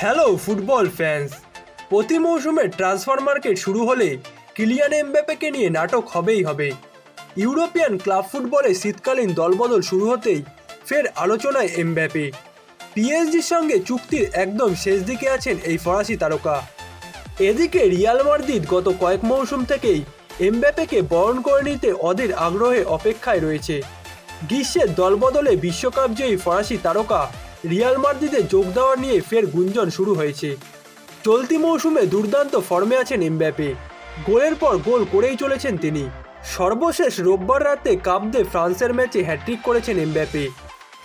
Hello football fans প্রতি মৌসুমে transfer market শুরু হলে কিলিয়ান এমব্যাপেকে নিয়ে নাটক হবেই হবে। ইউরোপিয়ান ক্লাব ফুটবলে শীতকালীন দলবদল শুরু হতেই ফের আলোচনায় এমব্যাপে পিএসজির সঙ্গে চুক্তির একদম শেষ দিকে আছেন এই ফরাসি তারকা। এদিকে রিয়াল মাদ্রিদ গত কয়েক মৌসুম থেকেই এমব্যাপেকে বরণ করে নিতে অধীর আগ্রহে অপেক্ষায় রয়েছে। গ্রীষ্মের দলবদলে বিশ্বকাপ জয়ী ফরাসি তারকা রিয়াল মাদ্রিদে যোগ দেওয়া নিয়ে ফের গুঞ্জন শুরু হয়েছে। চলতি মৌসুমে দুর্দান্ত ফর্মে আছেন এমবাপ্পে গোলের পর গোল করেই চলেছেন তিনি। সর্বশেষ রোববার রাতে কাপ দে ফ্রান্সের ম্যাচে হ্যাট্রিক করেছেন এমবাপ্পে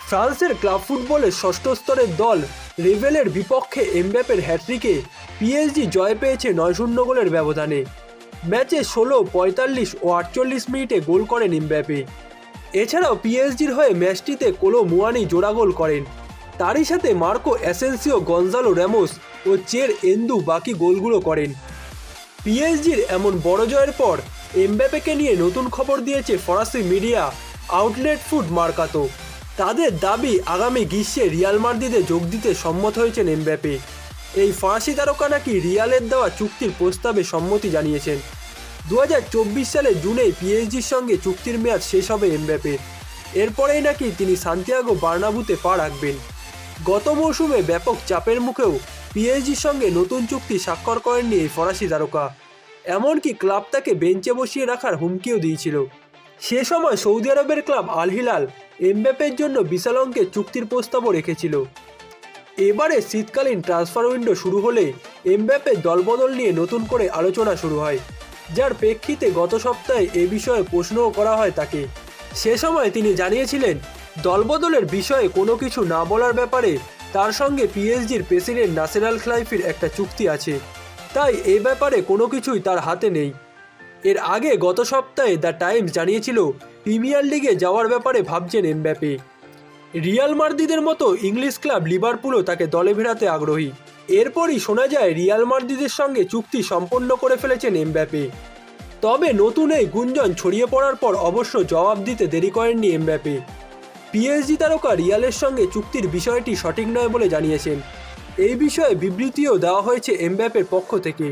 ফ্রান্সের ক্লাব ফুটবলের ষষ্ঠ স্তরের দল রেভেলের বিপক্ষে এমব্যাপের হ্যাট্রিকে পিএসজি জয় পেয়েছে নয় শূন্য গোলের ব্যবধানে। ম্যাচে ষোলো, পঁয়তাল্লিশ ও আটচল্লিশ মিনিটে গোল করেন এমব্যাপে। এছাড়াও পিএসজির হয়ে ম্যাচটিতে কোলো মুয়ানি জোড়া গোল করেন। তারই সাথে মার্কো অ্যাসেন্সিও গঞ্জালো র্যামোস ও চের এন্দু বাকি গোলগুলো করেন। পিএসজির এমন বড় জয়ের পর এমব্যাপেকে নিয়ে নতুন খবর দিয়েছে ফরাসি মিডিয়া আউটলেট ফুড মার্কাতো। তাদের দাবি, আগামী গ্রীষ্মে রিয়াল মাদ্রিদে যোগ দিতে সম্মত হয়েছেন এমব্যাপে এই ফরাসি তারকা নাকি রিয়ালের দেওয়া চুক্তির প্রস্তাবে সম্মতি জানিয়েছেন। দু হাজার চব্বিশ সালে জুনে পিএসজির সঙ্গে চুক্তির মেয়াদ শেষ হবে এমব্যাপের এরপরেই নাকি তিনি সান্তিয়াগো বার্নাবুতে পা রাখবেন। গত মৌসুমে ব্যাপক চাপের মুখেও পিএসজির সঙ্গে নতুন চুক্তি স্বাক্ষর করেননি এই ফরাসি তারকা। এমনকি ক্লাব তাকে বেঞ্চে বসিয়ে রাখার হুমকিও দিয়েছিল। সে সময় সৌদি আরবের ক্লাব আল হিলাল এমব্যাপের জন্য বিশাল অঙ্কের চুক্তির প্রস্তাবও রেখেছিল। এবারে শীতকালীন ট্রান্সফার উইন্ডো শুরু হলে এমব্যাপের দলবদল নিয়ে নতুন করে আলোচনা শুরু হয়, যার প্রেক্ষিতে গত সপ্তাহে এ বিষয়ে প্রশ্নও করা হয় তাকে। সে সময় তিনি জানিয়েছিলেন দলবদলের বিষয়ে কোনো কিছু না বলার ব্যাপারে তার সঙ্গে পিএসজির প্রেসিডেন্ট নাসের আল খ্লাইফির একটা চুক্তি আছে। তাই এ ব্যাপারে কোনো কিছুই তার হাতে নেই। এর আগে গত সপ্তাহে দ্য টাইমস জানিয়েছিল, প্রিমিয়ার লিগে যাওয়ার ব্যাপারে ভাবছেন এমব্যাপে। রিয়াল মার্দিদের মতো ইংলিশ ক্লাব লিভারপুলও তাকে দলে ফেরাতে আগ্রহী। এরপরই শোনা যায়, রিয়াল মার্দিদের সঙ্গে চুক্তি সম্পন্ন করে ফেলেছেন এমব্যাপে। তবে নতুন এই গুঞ্জন ছড়িয়ে পড়ার পর অবশ্য জবাব দিতে দেরি করেননি এমব্যাপে। পিএসজি তারকা রিয়ালের সঙ্গে চুক্তির বিষয়টি সঠিক নয় বলে জানিয়েছেন। এই বিষয়ে বিবৃতিও দেওয়া হয়েছে এমব্যাপের পক্ষ থেকে।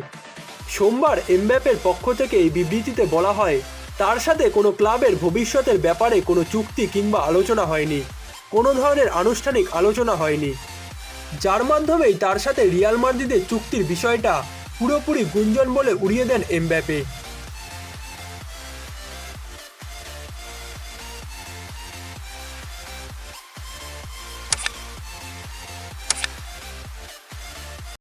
সোমবার এমব্যাপের পক্ষ থেকে এই বিবৃতিতে বলা হয়, তার সাথে কোনো ক্লাবের ভবিষ্যতের ব্যাপারে কোনো চুক্তি কিংবা আলোচনা হয়নি, কোনো ধরনের আনুষ্ঠানিক আলোচনা হয়নি। যার মাধ্যমেই তার সাথে রিয়াল মাদ্রিদের চুক্তির বিষয়টা পুরোপুরি গুঞ্জন বলে উড়িয়ে দেন এমব্যাপে।